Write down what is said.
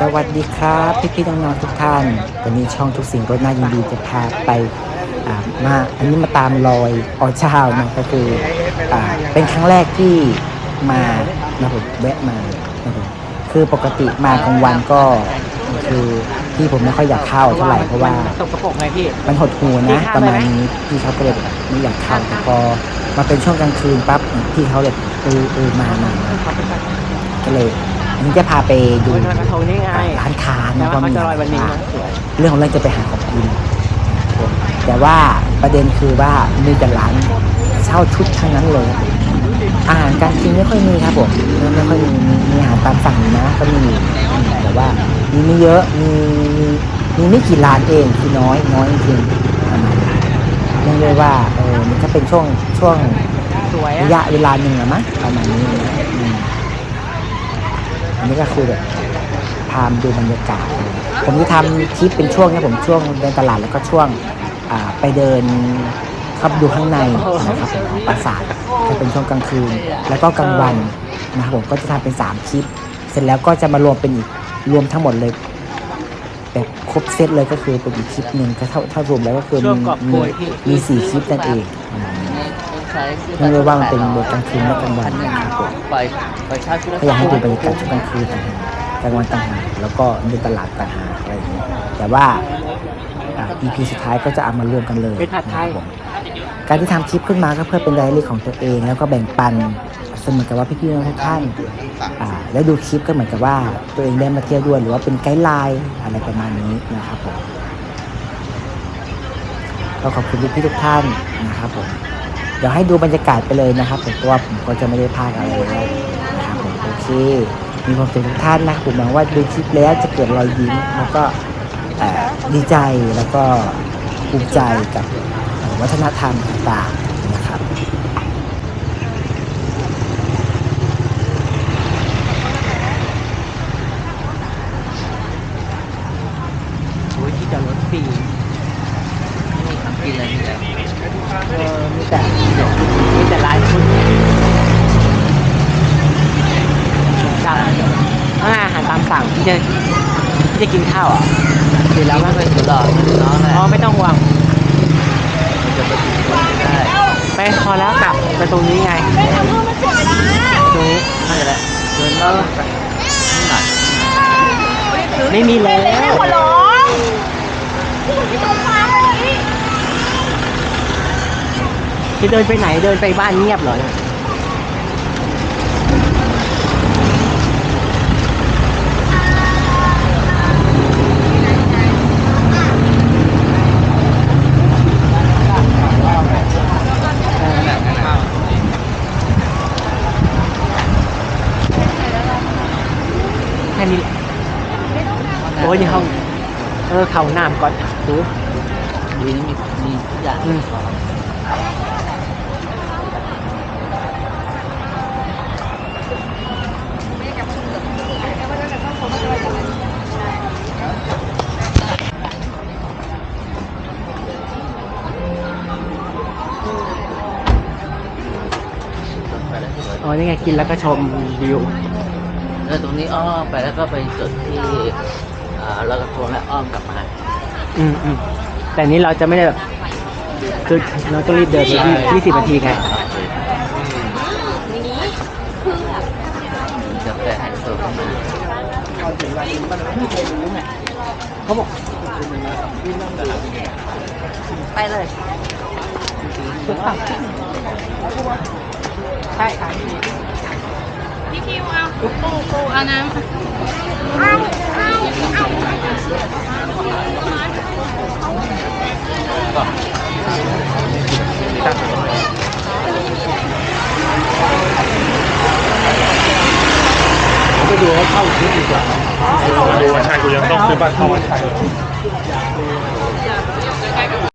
สวัสดีครับพี่พี่ๆน้องๆทุกท่าน วันนี้ช่องทุกสิ่งรถน่ายินดีจะพาไปมาอันนี้มาตามรอยออเช้านะก็คืออเป็นครั้งแรกที่มานะผมแวะมานะผมคือปกติมากลางวันก็คือที่ผมไม่ค่อยอยากเข้าเท่าไหร่เพราะว่าตกระปรกไงพี่มันหดหูนะประมาณนี้พี่เขาก็เลยไม่อยากเข้าแต่พอมาเป็นช่วงกลางคืนปั๊บพี่เขาเลยเออเออมามาก็เลย นนี้จะพาไปดูโอ้ยลอยกระทงนี่ไงร้านค้าแต่นะว่าว่าเขามีจะลอยวันนี้ร้านะนสวยเรื่องของเรื่องจะไปหาของกินแต่ว่าประเด็นคือว่ามีแต่ร้านเช่าชุดทั้งนั้นเลยครับอาหารการกินไม่ค่อยมีครับผมไม่ไม่ค่อยมีมีมีอาหารตามสั่งนะก็มีอยู่อืมแต่ว่ามีไม่เยอะมีมีมีไม่กี่ร้านเองคือน้อยน้อยจริงๆประมาณนี้เรียกได้ว่าเออมันก็เป็นช่วงช่วงสวยระอะยะเวลาหนึ่งอะมั้งประมาณนี้นะอืมอั นนี้ก็คือแบบพามดูบรรยากาศ ผมจะทำคลิปเป็นช่วงเนี้ผมช่วงเดินตลาดแล้วก็ช่วงอ่าไปเดินเข้าไปดูข้างในนะครับผมของปราสาทจะเป็นช่วงกลางคืน แล้วก็กลางวันนะครับผมก็จะทำเป็นสามคลิป เสร็จแล้วก็จะมารวมเป็นอีกรวมทั้งหมดเลยแบบครบเซตเลยก็คือเป็นอีกคลิปหนึ่งก็เท่าเท่ารวมแล้วก็คือช่วงมีกอบโกมียพี่มีสี่คลิปนั่นเองประมาณนี้ไม่รู้ว่ามันเป็นบทกลางคืนและกลางวันนะครับผม ปล่อยปล่อยเช่าชุดละก็อยากให้ดูบรรยากาศช่วงกลางคืนต่างหากกลางวันต่างหากแล้วก็เดินตลาดต่างหากอะไรอย่างนี้แต่ว่าอ่า EP สุดท้ายก็จะเอามารวมกันเลยเป็นผัดไทยนะครับผมการที่ทำคลิปขึ้นมาก็เพื่อเป็นไดอารี่ของตัวเอง แล้วก็แบ่งปันเสมือนกับว่าพี่ๆทุกท่านอ่าแล้วดูคลิปก็เหมือนกับว่าตัวเองได้มาเที่ยวด้วยหรือว่าเป็นไกด์ไลน์อะไรประมาณนี้นะครับผมก็ขอบคุณพี่ๆทุกท่านนะครับผม เดี๋ยวให้ดูบรรยากาศไปเลยนะครับผมตัว่าผมก็จะไม่ได้พากอะไรแล้วนะครับผมโอเคมีความสุขทุกท่านนะผมหวังว่าดูคลิปแล้วจะเกิดรอยยิ้มแล้วก็ดีใจแล้วก็ภูมิใจกับวัฒนธรรมต่างๆนะครับ โอ้ยที่จอดรถฟรี กินอะไรนี่แหละ เออมีแต่มีแต่ร้านชุดสั่งอาหารตามสั่งพี่ จะพี่จะกินข้าวเหรอะกินแล้วไม่มั้ยเป็นสุดหรอกน้องแหละอ๋อไม่ต้องห่วงมันจะไปกินคนไม่ได้ไปพอแล้วกลับไปตรงนี้ไงตรงนี้ไม่เป็นไรเดินเล่าไปนี่หน่อยไม่มีแล้วหัวร้องที่ตรงฟ้าเลยจะเดินไปไหนเดินไปบ้านเงียบเหรอเนี่ย อ้ยนี่เขาเออเขาน้ำก่อนดูดีนี่มีมีทุกอย่างอืมไปแล้วสวยอ๋อนี่ไงกินแล้วก็ชมวิว แล้วตรงนี้อ้อมไปแล้วก็ไปจุดที่ อ่าเรากระทงแล้วอ้อมกลับมาอืมอืมแต่นี้เราจะไม่ได้แบบคือเราต้องรีบเดินไปที่ยี่สิบนาทีไงมีกาแฟไฮโซเข้ามาเขาบอกไปเลยถูกปะใช่ค่ะ พี่คิวเอาปูปูเอาน้ำไปดูเขาเข้าชุดดีกว่าดูว่าใช่กูยังต้องซื้อบัตรเข้าวัดไทย